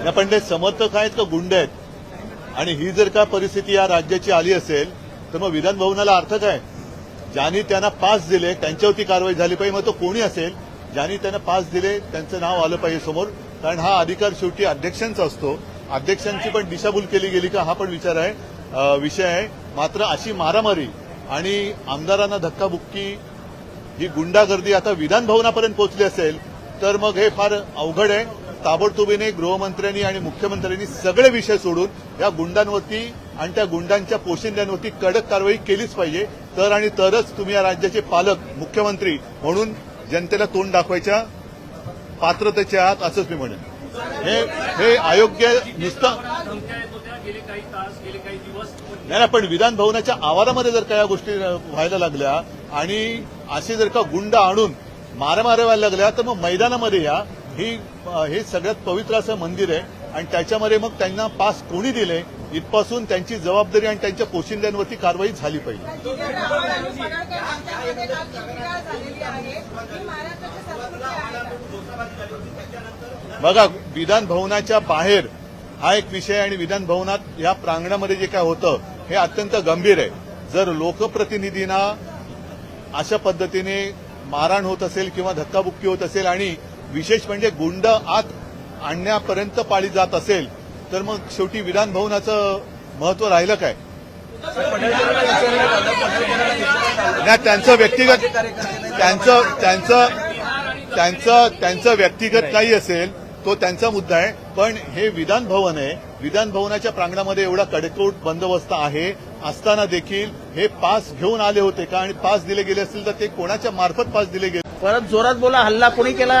नाही, पण ते समर्थक आहेत का गुंड आहेत. आणि ही जर का परिस्थिती या राज्याची आली असेल तर मग विधानभवनाला अर्थ काय? ज्यांनी त्यांना पास दिले त्यांच्यावरती कारवाई झाली पाहिजे मग तो कोणी असेल? ज्यांनी त्यांना पास दिले त्यांचं नाव आलं पाहिजे समोर. कारण हा अधिकार शेवटी अध्यक्षांचा असतो. अध्यक्षांची पण दिशाभूल केली गेली का हा पण विचार आहे विषय आहे. मात्र अशी मारामारी आणि आमदारांना धक्काबुक्की ही गुंडागर्दी आता विधानभवनापर्यंत पोहोचली असेल तर मग हे फार अवघड आहे. ताबडतोबीने गृहमंत्र्यांनी आणि मुख्यमंत्र्यांनी सगळे विषय सोडून या गुंडांवरती आणि त्या गुंडांच्या पोशिंद्यांवरती कडक कारवाई केलीच पाहिजे. तर आणि तरच तुम्ही या राज्याचे पालक मुख्यमंत्री म्हणून जनतेला तोंड दाखवायच्या पात्रतेचे आहात असंच मी म्हणेन. हे हे अयोग्य नुसतं नाही ना पण विधान भवनाच्या आवारामध्ये जर का या गोष्टी व्हायला लागल्या आणि असे जर का गुंड आणून मारामाऱ्या व्हायला लागल्या तर मग मैदानामध्ये या. ही हे सगळ्यात पवित्र असं मंदिर आहे. आणि त्याच्यामध्ये मग त्यांना पास कोणी दिले इथपासून त्यांची जबाबदारी आणि त्यांच्या पोशिंद्यांवरती कारवाई झाली पाहिजे. बघा विधान भवनाच्या बाहेर हा एक विषय आणि विधान भवनात या प्रांगणामध्ये जे काय होतं हे अत्यंत गंभीर आहे. जर लोकप्रतिनिधींना अशा पद्धतीने मारहाण होत असेल किंवा धक्काबुक्की होत असेल आणि विशेष म्हणजे गुंड आत आणण्यापर्यंत पाळी जात असेल तर मग शेवटी विधान भवनाचं महत्त्व राहिलं काय? नाही त्यांचं व्यक्तिगत त्यांचं त्यांचं त्यांचं त्यांचं व्यक्तिगत काही असेल तो त्यांचा मुद्दा आहे. पण हे विधान भवन आहे. विधान भवनाच्या प्रांगणामध्ये एवढा कडेकोट बंदोबस्त आहे. असताना देखील हे पास घेऊन आले होते का? आणि पास दिले गेले असतील तर ते कोणाच्या मार्फत पास दिले गेले? परत जोरात बोला हल्ला कोणी केला?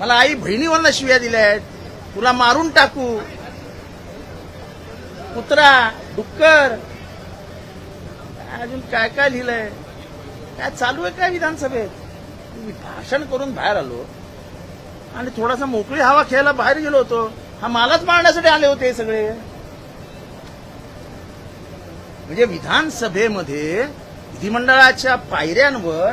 मला आई बहिणीवरनं शिव्या दिल्या आहेत. तुला मारून टाकू. कुत्रा डुक्कर. अजून काय काय लिहिलंय? काय चालू आहे काय विधानसभेत? मी भाषण करून बाहेर आलो. आणि थोडासा मोकळी हवा खेळायला बाहेर गेलो होतो. हा मालाच मारण्यासाठी आले होते हे सगळे. म्हणजे विधानसभेमध्ये विधिमंडळाच्या पायऱ्यांवर